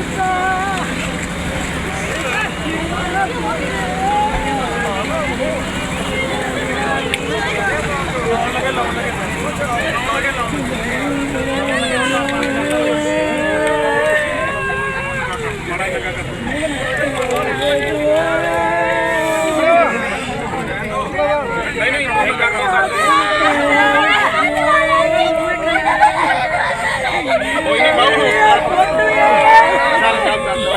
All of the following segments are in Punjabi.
Pakistan.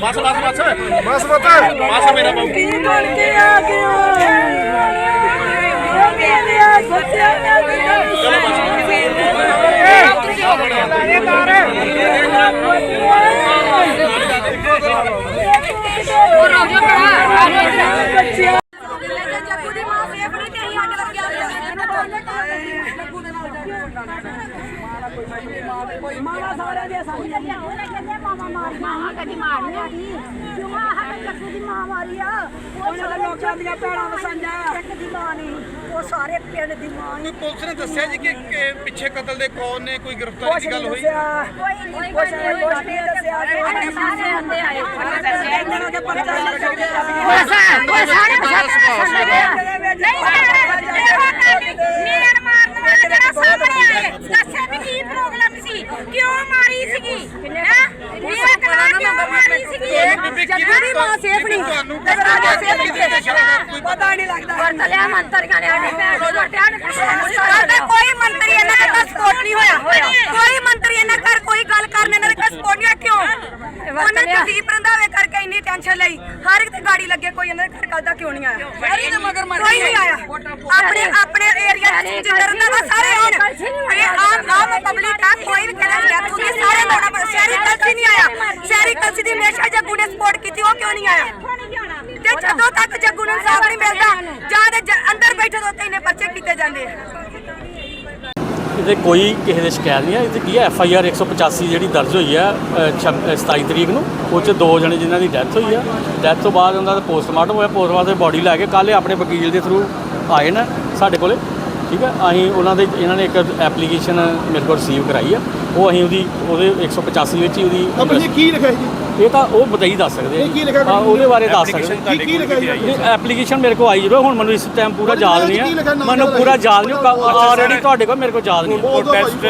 ਬਸ ਬਸ ਬਸ। ਬਸ ਬਤ ਬਸ ਮੇਰਾ ਬਾਬੂ ਕੀ ਬਣ ਕੇ ਆ ਗਿਆ? ਉਹ ਮੇਰੇ ਆ ਜੱਗੂ ਦੀ ਮਾਂ ਸੇਫ ਨਹੀਂ ਤੇ ਅਸੀਂ ਅੱਗ ਲੱਗਿਆ ਮਾਰਾ ਸਾਰਿਆਂ ਦੇ ਸਾਹਮਣੇ। ਮਾਮਾ ਮਾਰ ਕੱਟੂ ਦੀ ਮਾਂ ਮਾਰੀ ਆ। ਉਹਨਾਂ ਦੇ ਲੋਕਾਂ ਦੀਆਂ ਭੈਣਾਂ ਵਸਾਈਆਂ। ਇੱਕ ਦੀ ਮਾਂ ਨਹੀਂ ਉਹ ਸਾਰੇ ਪਿੰਡ ਦੀ ਮਾਂ ਕੋਈ ਪੁਲਿਸ ਨੇ ਦੱਸਿਆ ਜੀ ਕਿ ਕਿ ਪਿੱਛੇ ਕਤਲ ਦੇ ਕੌਣ ਨੇ? ਕੋਈ ਗ੍ਰਿਫਤਾਰੀ ਦੀ ਗੱਲ ਹੋਈ? ਕੋਈ ਨਹੀਂ ਕੁਛ ਨਹੀਂ ਕੁਛ ਨਹੀਂ। ਦੱਸਿਆ। ਸਾਰੇ ਆਏ। ਇਹਨਾਂ ਦੇ ਪਰਚਾ ਲੱਗੇ ਉਹ ਸਾਰੇ ਮੇਰਨ ਮਾਰਨ ਵਾਲਾ ਜਿਹੜਾ ਸਾਹਮਣੇ ਆਏ ਦੱਸੇ ਵੀ ਕੀ ਪ੍ਰੋਬਲਮ ਸੀ ਕਿਉਂ ਮਾਰੀ ਸੀਗੀ ਹੈ ਮੇਰਾ ਕਰਾ ਕਿਉਂ ਮਾਰੀ ਸੀਗੀ ਜੱਗੂ ਦੀ ਮਾਂ ਸੇਫ ਨਹੀਂ ਤੁਹਾਨੂੰ ਪਤਾ ਨਹੀਂ ਲੱਗਦਾ ਵਰਤਲਿਆ ਮੰਤਰੀਆਂ ਨੇ। ਨੂੰ ਨੇ ਸਾਡਾ ਕੋਈ ਮੰਤਰੀ ਇਹਨਾਂ ਦੇ ਘਰ ਸਪੋਰਟ ਨਹੀਂ ਹੋਇਆ। ਕੋਈ ਮੰਤਰੀ ਇਹਨਾਂ ਘਰ ਕੋਈ ਗੱਲ ਕਰਨ ਇਹਨਾਂ ਦੇ ਘਰ ਸਪੋਰਟ ਨਹੀਂ ਕਿਉਂ? ਉਹਨੇ ਕੁਲਦੀਪ ਰੰਧਾਵੇ ਕਰਕੇ ਇੰਨੀ ਟੈਨਸ਼ਨ ਲਈ। ਹਰ ਇੱਕ ਤੇ ਗਾੜੀ ਲੱਗੇ ਕੋਈ ਇਹਨਾਂ ਦੇ ਘਰ ਕੱਲ ਦਾ ਕਿਉਂ ਨਹੀਂ ਆਇਆ? ਦੇ ਕੋਈ ਨਹੀਂ ਆਇਆ। ਆਪਣੇ ਆਪਣੇ ਏਰੀਆ ਦੇ ਜਿੱਦਾਂ ਰੰਧਾਵਾ ਸਾਰੇ ਹੁਣ ਇਹ ਆਮ ਆਮ ਪਬਲਿਕ ਆ ਕੋਈ ਵੀ ਕਹਿੰਦਾ ਨਹੀਂ ਤੁਸੀਂ ਸਾਰੇ ਲੋੜਾ ਪਰ ਸ਼ਹਿਰੀ ਕਲਸੀ ਨਹੀਂ ਆਇਆ ਦੀ ਹਮੇਸ਼ਾ ਜੱਗੂ ਨੇ ਸਪੋਰਟ ਕੀਤੀ ਉਹ ਕਿਉਂ ਨਹੀਂ ਆਇਆ? ਤੇ ਜਦੋਂ ਤੱਕ ਜੱਗੂ ਨੂੰ ਇਨਸਾਫ ਨਹੀਂ ਮਿਲਦਾ ਜਾਂ ਤੇ ਜ- ਅੰਦਰ ਬੈਠੇ ਤੋਂ ਇੰਨੇ ਪਰਚੇ ਕੀਤੇ ਜਾਂਦੇ ਆ। ਇਹਦੇ ਕੋਈ ਕਿਸੇ ਦੇ ਸ਼ਿਕਾਇਤ ਨਹੀਂ ਹੈ ਇਹਦੇ ਕੀ ਹੈ ਐਫ ਆਈ ਆਰ 185 ਜਿਹੜੀ ਦਰਜ ਹੋਈ ਹੈ ਅ, ਛਬ- ਅ, 27 ਤਰੀਕ ਨੂੰ ਉਹ 'ਚ ਦੋ ਜਣੇ ਜਿਨ੍ਹਾਂ ਦੀ ਡੈਥ ਹੋਈ ਹੈ ਡੈਥ ਤੋਂ ਬਾਅਦ ਉਹਨਾਂ ਦਾ ਪੋਸਟਮਾਰਟਮ ਹੋਇਆ ਪੋਸਟਮਾਰਟਮ ਦੇ ਬੋਡੀ ਲੈ ਕੇ ਕੱਲ੍ਹ ਇਹ ਆਪਣੇ ਵਕੀਲ ਦੇ ਥਰੂ ਆਏ ਨੇ ਸਾਡੇ ਕੋਲੇ। ਠੀਕ ਹੈ ਅਸੀਂ ਉਹਨਾਂ ਦੇ ਇਹਨਾਂ ਨੇ ਇੱਕ ਐਪਲੀਕੇਸ਼ਨ ਮੇਰੇ ਕੋਲ ਰਿਸੀਵ ਕਰਾਈ ਆ। ਉਹ ਅਸੀਂ ਉਹਦੀ ਉਹਦੇ 185 ਵਿੱਚ ਹੀ ਉਹਦੀ ਕੀ ਲਿਖਿਆ ਜੀ ਇਹ ਤਾਂ ਉਹ ਬਤਾਈ ਦੱਸ ਸਕਦੇ ਆ ਇਹ ਕੀ ਲਿਖਿਆ ਹਾਂ, ਉਹਦੇ ਬਾਰੇ ਦੱਸ ਸਕਦੇ ਕੀ ਕੀ ਲਿਖਿਆ ਜੀ? ਨਹੀਂ ਐਪਲੀਕੇਸ਼ਨ ਮੇਰੇ ਕੋਲ ਆਈ ਜਰੋ ਹੁਣ ਮੈਨੂੰ ਇਸ ਟਾਈਮ ਪੂਰਾ ਯਾਦ ਨਹੀਂ ਕੀ ਲਿਖਿਆ ਹੈ ਮੈਨੂੰ ਪੂਰਾ ਯਾਦ ਨਹੀਂ ਆਲਰੇਡੀ ਤੁਹਾਡੇ ਕੋਲ ਮੇਰੇ ਕੋਲ ਯਾਦ ਨਹੀਂ ਉਹ ਟੈਸਟ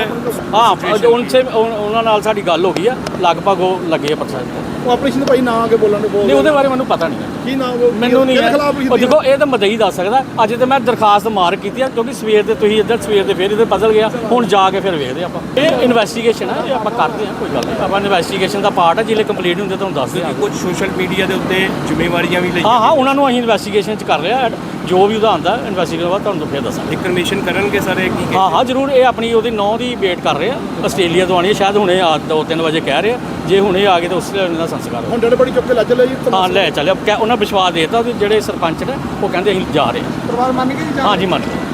ਹਾਂ ਉਹਨਾਂ ਸੇ ਉਹਨਾਂ ਨਾਲ ਸਾਡੀ ਗੱਲ ਹੋ ਗਈ ਆ ਲਗਭਗ ਉਹ ਲੱਗੇ ਆ ਪਰਸੈਂਟ ਉਹ ਆਪਰੇਸ਼ਨ ਭਾਈ ਨਾ ਆ ਕੇ ਬੋਲਣ ਦੇ ਬੋਲ ਨਹੀਂ ਉਹਦੇ ਬਾਰੇ ਮੈਨੂੰ ਪਤਾ ਨਹੀਂ ਹੈ ਕੀ ਨਾਮ ਉਹ? ਮੈਨੂੰ ਨਹੀਂ ਹੈ ਖਿਲਾਫ ਉਹ ਦੇਖੋ ਇਹ ਤਾਂ ਮਦਈ ਦੱਸ ਸਕਦਾ। ਅੱਜ ਤੇ ਮੈਂ ਦਰਖਾਸਤ ਮਾਰ ਕੀਤੀ ਆ ਕਿਉਂਕਿ ਸਵੇਰ ਦੇ ਤੁਸੀਂ ਇੱਧਰ ਸਵੇਰ ਦੇ ਫੇਰ ਇਹਦੇ ਬਦਲ ਗਿਆ ਹੁਣ ਜਾ ਕੇ ਫਿਰ ਵੇਖਦੇ ਆਪਾਂ। ਇਹ ਇਨਵੈਸਟੀਗੇਸ਼ਨ ਹੈ ਇਹ ਆਪਾਂ ਕਰਦੇ ਹਾਂ ਕੋਈ ਗੱਲ ਨਹੀਂ। ਆਪਾਂ ਇਨਵੈਸਟੀਗੇਸ਼ਨ ਦਾ ਪਾਰਟ ਹੈ ਜਿਹੜੇ ਕੰਪਲੀਟ ਹੁੰਦੇ ਤੁਹਾਨੂੰ ਦੱਸ ਦਿਆਂਗੇ। ਕੁਝ ਸੋਸ਼ਲ ਮੀਡੀਆ ਦੇ ਉੱਤੇ ਜ਼ਿੰਮੇਵਾਰੀਆਂ ਵੀ ਲਈ ਹਾਂ ਹਾਂ ਉਹਨਾਂ ਨੂੰ ਅਸੀਂ ਇਨਵੈਸਟੀਗੇਸ਼ਨ ਚ ਕਰ ਰਹੇ ਆ ਜੋ ਵੀ ਉਹਦਾ ਆਂਦਾ ਇਨਵੈਸਟੀਗੇਸ਼ਨ ਬਾਅਦ ਤੁਹਾਨੂੰ ਫਿਰ ਦੱਸਾਂਗੇ। ਇਨਫੋਰਮੇਸ਼ਨ ਕਰਨਗੇ ਸਾਰੇ ਕੀ ਹਾਂ ਹਾਂ ਜ਼ਰੂਰ ਇਹ ਆਪਣੀ ਉਹਦੀ ਨੌ ਦੀ ਵੇਟ ਕਰ ਰਹੇ ਆ। ਆਸਟ੍ਰੇਲੀਆ ਤੋਂ ਆਣੀ ਹੈ ਸ਼ਾਇਦ ਹੁਣੇ ਆ 2-3 ਵਜੇ ਕਹਿ ਰਹੇ ਆ। ਜੇ ਹੁਣੇ ਆ ਗਏ ਤਾਂ ਉਸੇ ਵੇਲੇ ਦਾ ਸੰਸਕਾਰ ਹੁਣ ਡੜ ਬੜੀ ਚੁੱਕ ਕੇ ਲੱਜ ਲਿਆ ਜੀ ਹਾਂ ਲੈ ਚੱਲਿਆ ਉਹਨਾਂ ਵਿਸ਼ਵਾਸ ਦੇਤਾ ਜਿਹੜੇ ਸਰਪੰਚ ਨੇ ਉਹ ਕਹਿੰਦੇ ਅਸੀਂ ਜਾ ਰਹੇ ਹਾਂ। ਪਰਿਵਾਰ ਮੰਨ ਕੇ ਜੀ ਹਾਂ ਜੀ ਮੰਨ ਗਏ